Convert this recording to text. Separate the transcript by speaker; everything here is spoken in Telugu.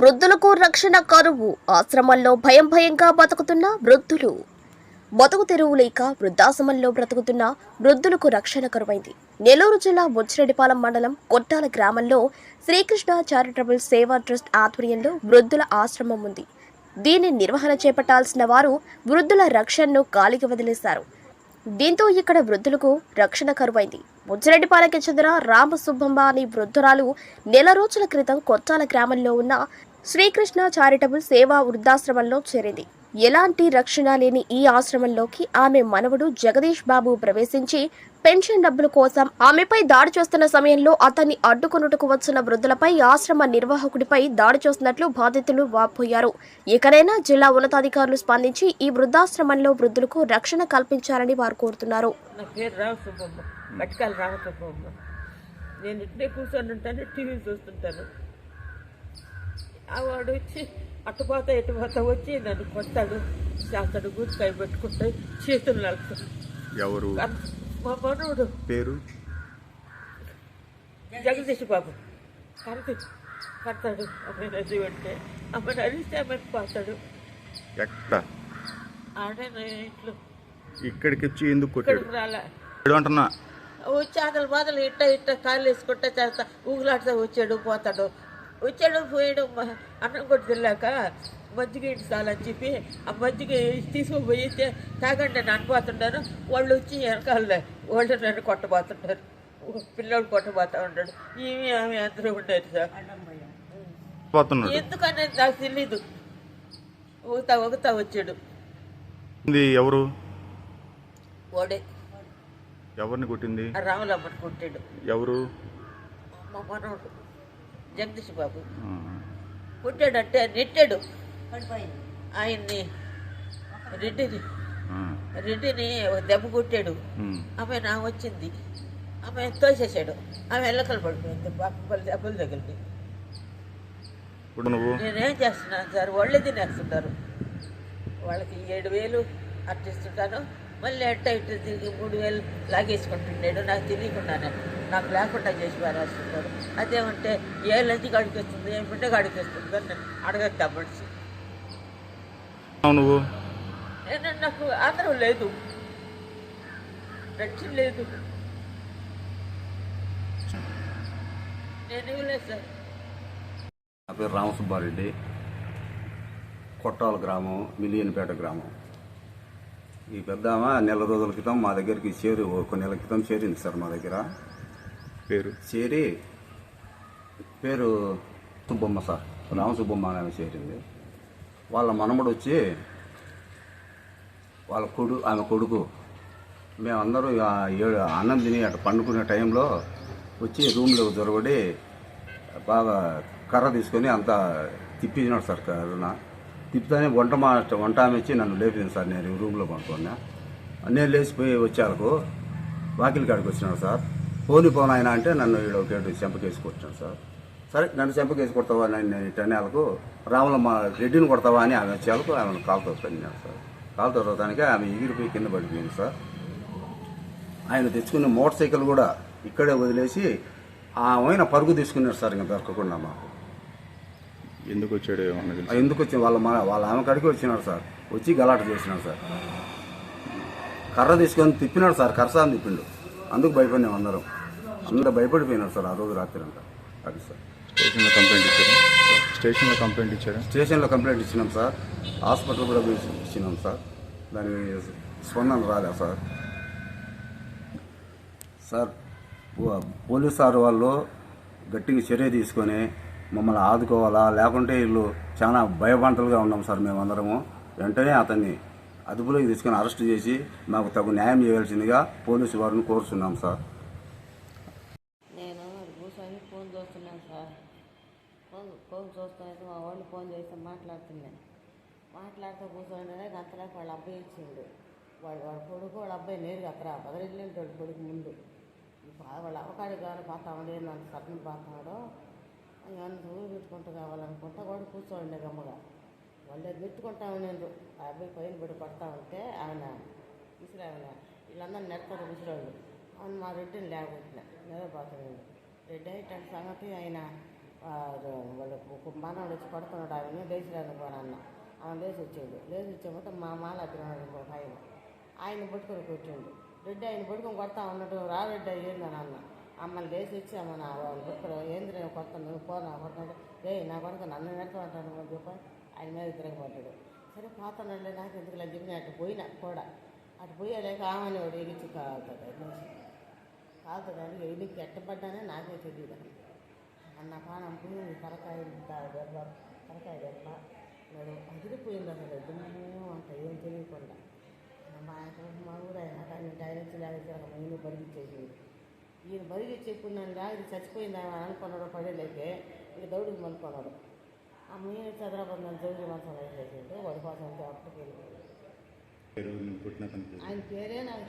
Speaker 1: వృద్ధులకు రక్షణ కరువు. ఆశ్రమంలో భయం భయంగా బతుకుతున్న వృద్ధులు. బతుకు తెరువు లేక వృద్ధాశ్రమంలో బ్రతుకుతున్న వృద్ధులకు రక్షణ కరువైంది. నెల్లూరు జిల్లా బొచ్చిరెడ్డిపాలెం మండలం కొట్టాల గ్రామంలో శ్రీకృష్ణ చారిటబుల్ సేవా ట్రస్ట్ ఆధ్వర్యంలో వృద్ధుల ఆశ్రమం ఉంది. దీని నిర్వహణ చేపట్టాల్సిన వారు వృద్ధుల రక్షణను గాలికి వదిలేశారు. దీంతో ఇక్కడ వృద్ధులకు రక్షణ కరువైంది. బుజ్జిరెడ్డిపాలెంకి చెందిన రామసుబ్బమ్మ అనే వృద్ధురాలు నెల రోజుల క్రితం కొట్టాల గ్రామంలో ఉన్న శ్రీకృష్ణ చారిటబుల్ సేవా వృద్ధాశ్రమంలో చేరింది. ఎలాంటి రక్షణ లేని ఈ ఆశ్రమంలోకి ఆమె మనవడు జగదీష్ బాబు ప్రవేశించి పెన్షన్ డబ్బుల కోసం ఆమెపై దాడి చేస్తున్న సమయంలో అతన్ని అడ్డుకొనుటకు వచ్చిన వృద్ధులపై ఆశ్రమ నిర్వాహకుడిపై దాడి చేస్తున్నట్లు బాధితులు వాపోయారు. ఇకనైనా జిల్లా ఉన్నతాధికారులు స్పందించి ఈ వృద్ధాశ్రమంలో వృద్ధులకు రక్షణ కల్పించాలని వారు కోరుతున్నారు.
Speaker 2: నేను ఇట్లే కూర్చొని ఉంటాను టీవీ చూస్తుంటాను. ఆ వాడు వచ్చి అట్టుపోతా ఎట్టుపోతా వచ్చి నన్ను కొట్టాడు చేస్తాడు గుర్తుకాయ పెట్టుకుంటే చేతులు నలుపుతాడు
Speaker 3: ఎవరు?
Speaker 2: మా మనవుడు.
Speaker 3: పేరు?
Speaker 2: జగదీష్ బాబు. కరెక్ట్. కడతాడు. అమ్మాయి నది పెడితే అమ్మాయి అరిస్తే అమ్మాయి పోతాడు
Speaker 3: ఎక్కడ?
Speaker 2: ఆడే ఇంట్లో.
Speaker 3: ఇక్కడికి వచ్చి ఎందుకు కొట్టాడు?
Speaker 2: రాలే.
Speaker 3: అంటున్నా.
Speaker 2: వచ్చి ఆకలి బాధలు ఇట్ట ఇట్ట కాళ్ళు వేసుకుంటా చేస్తా. ఊగులాడుతా వచ్చాడు పోతాడు. వచ్చాడు పోయాడు మ- అన్నం కొట్టి తిన్నాక మజ్జిగ చాలని చెప్పి ఆ మజ్జిగ తీసుకుపోయి తాగండి నేను అనుపోతుంటాను వాళ్ళు వచ్చి వెనకాలే వాళ్ళు నన్ను కొట్టబోతుంటారు పిల్లడు కొట్టబోతా ఉంటాడు ఈమె ఆమె అందరూ ఉండేది సార్? ఎందుకనేది నాకు తెలీదు. ఊగుతా ఊగుతా వచ్చాడు.
Speaker 3: ఎవరు?
Speaker 2: ఓడే
Speaker 3: ఎవరిని కొట్టింది?
Speaker 2: రాములమ్మని కొట్టాడు.
Speaker 3: ఎవరు?
Speaker 2: మా మనవడు జగదీష్ బాబు. పుట్టాడంటే నెట్టాడు. ఆయన్ని రెడ్డిని రెడ్డిని ఒక దెబ్బ కొట్టాడు. ఆమె నా వచ్చింది. ఆమె తోసేసాడు ఆమె ఎల్లకలు పడిపోయింది. పక్కల దెబ్బలు తగిలింది.
Speaker 3: నువ్వు?
Speaker 2: నేనేం చేస్తున్నాను సార్? వాళ్ళే తినేస్తున్నారు. వాళ్ళకి ఏడు వేలు అర్టిస్తుంటాను మళ్ళీ ఎట్ట ఇటు తిరిగి మూడు వేలు లాగేసుకుంటున్నాడు. నాకు తెలియకుండానే. నాకు లేకుండా చేసి పారేస్తుంటారు అదేమంటే ఏ లంచి కాడికి వస్తుంది ఏ బిడ్డ కాడికి వస్తుంది అని అడగద్దా మనిషి
Speaker 3: ఉన్నావు నువ్వు?
Speaker 2: నేను నాకు ఆధారం లేదు. రక్షణ లేదు. నేను ఇవ్వలేదు సార్.
Speaker 4: నా పేరు రామసుబ్బారెడ్డి కొట్టాల గ్రామం మిలియన్పేట గ్రామం. ఈ పెద్దామ నెల రోజుల క్రితం మా దగ్గరికి చేరి ఒక నెల క్రితం చేరింది సార్ మా దగ్గర.
Speaker 3: పేరు?
Speaker 4: చేరి పేరు సుబ్బమ్మ సార్. రామసుబ్బమ్మ అని ఆమె చేరింది. వాళ్ళ మనముడు వచ్చి వాళ్ళ కొడు ఆమె కొడుకు. మేమందరూ ఇక ఏడు అన్నం తిని అటు పండుకునే టైంలో వచ్చి రూమ్లో దొరబడి బాగా కర్ర తీసుకొని అంతా తిప్పించినాడు సార్ కర్రన. తిప్పుతానే వంట మా వంట ఆమె వచ్చి నన్ను లేపింది సార్. నేను రూమ్లో పండుకున్నా. నేను లేచిపోయి వచ్చాలకు వాకిలి కాడికి వచ్చినాడు సార్. పోని పోను ఆయన అంటే నన్ను ఈడ చెంపకేసి కొట్టాను సార్. సరే నన్ను చెంపకేసి కొడతావా నేను టెన్నేలకు రాములమ్మ రెడ్డిని కొడతావా అని ఆమె వచ్చేలకు ఆమెను కాలుతో తన్నాను సార్. కాలుతో తోతానికి ఆమె ఎగిరిపోయి కింద పడిపోయింది సార్. ఆయన తెచ్చుకున్న మోటార్ సైకిల్ కూడా ఇక్కడే వదిలేసి ఆయన పరుగు తీసుకున్నారు సార్ ఇంకా దొరకకుండా మాకు.
Speaker 3: ఎందుకు వచ్చాడు
Speaker 4: ఎందుకు వచ్చి వాళ్ళ మా వాళ్ళ ఆమె కాడికి వచ్చినాడు సార్. వచ్చి గలాట చేసినాడు సార్. కర్ర తీసుకొని తిప్పినాడు సార్. కరసాన్ని తిప్పిండు. అందుకు భయపడినాం అందరం. అందరూ భయపడిపోయినారు సార్ ఆ రోజు రాత్రి అంతా. అది సార్.
Speaker 3: స్టేషన్లో కంప్లైంట్ ఇచ్చారా? స్టేషన్లో కంప్లైంట్ ఇచ్చారా?
Speaker 4: స్టేషన్లో కంప్లైంట్ ఇచ్చినాం సార్. హాస్పిటల్ కూడా ఇచ్చినాం సార్. దానికి స్పందన రాలే సార్. సార్ పోలీస్ సార్ వాళ్ళు గట్టిగా చర్య తీసుకొని మమ్మల్ని ఆదుకోవాలా? లేకుంటే వీళ్ళు చాలా భయభంతలుగా ఉన్నాం సార్ మేమందరము. వెంటనే అతన్ని అదుపులోకి తీసుకొని అరెస్ట్ చేసి మాకు తగు న్యాయం చేయాల్సిందిగా పోలీసు వారిని కోరుతున్నాం సార్
Speaker 5: నేను కూర్చొని ఫోన్ చూస్తున్నాను సార్. ఫోన్ ఫోన్ చూస్తున్నాను మా వాళ్ళు ఫోన్ చేస్తే మాట్లాడుతున్నాను. మాట్లాడుతూ కూర్చోండి అంతలోకి వాళ్ళ అబ్బాయి ఇచ్చిండు. వాడు వాడు కొడుకు వాళ్ళ అబ్బాయి నేరుగా అక్కడ. బదిలింటాడు కొడుకు ముందు. బా- వాళ్ళ అవకాడి కావాలి పోతామండి నన్ను సత్నం పోతాడు నన్ను ఊరు పెట్టుకుంటూ కావాలనుకుంటా వాడు కూర్చోండి గమ్మగా. వాళ్ళు నెట్టుకుంటా నేను ఆ అబ్బాయి పైన పడి కొడతా ఉంటే ఆయన ముసిరావిన వీళ్ళందరూ నెడతారు ముసిరాళ్ళు అవును మా రెడ్డిని లేకపోతున్నా. నిద్రపోతున్నాడు రెడ్డి అయితే సంగతి ఆయన వాళ్ళ మనవాడు వచ్చి పడుతున్నాడు ఆయన లేచి రానుకోనన్న ఆమె లేచి వచ్చాడు లేచి వచ్చేమంటే మా మాల అగ్రహారం ఆయన. ఆయన పట్టుకొని కూర్చుండు. రెడ్డి ఆయన పట్టుకొని కొడతా ఉన్నాడు. రా రెడ్డి ఏందని అన్న అమ్మని లేచి వచ్చి అమ్మ నా వాళ్ళు పట్టుకుని ఏంద్ర కొత్త నువ్వు పోనా కొడుతున్నాడు ఏ నా కొడుకు నన్ను నెట్టమంటాను అని చెప్పి ఆయన మీద తిరగబడ్డాడు. సరే పోతానండి నాకు ఎందుకు ఇలా చెప్పిన అటు పోయినా కూడా. అటు పోయలేక ఆమెని వాడు ఎగిచ్చి కాలుతాడు అనేసి కాలుతాడు ఎగిరికి ఎట్టబడ్డానే నాకే తెలియదు అన్న పానం పోయి తలకాయ దెబ్బ తలకాయ దెబ్బ. నడు అదిరిపోయింది అసలు. దుమ్ము అంత ఏం తెలియకుండా. మా ఆయన మా ఊరు ఆయన కానీ డైరెక్ట్ లేకపోతే ఈయన బరిగిచ్చేసింది. ఈయన బరిగిచ్చేప్పుడు నన్ను లాగి చచ్చిపోయింది ఆయన అనుకున్నాడు పడేలేకే. ఇక దౌడికి మనుకున్నాడు ఆ మీరు చదరబడి నన్ను జౌడి మనసం వేసేసిండు వాడి కోసం అప్పటికి ఆయన పేరే నాకు.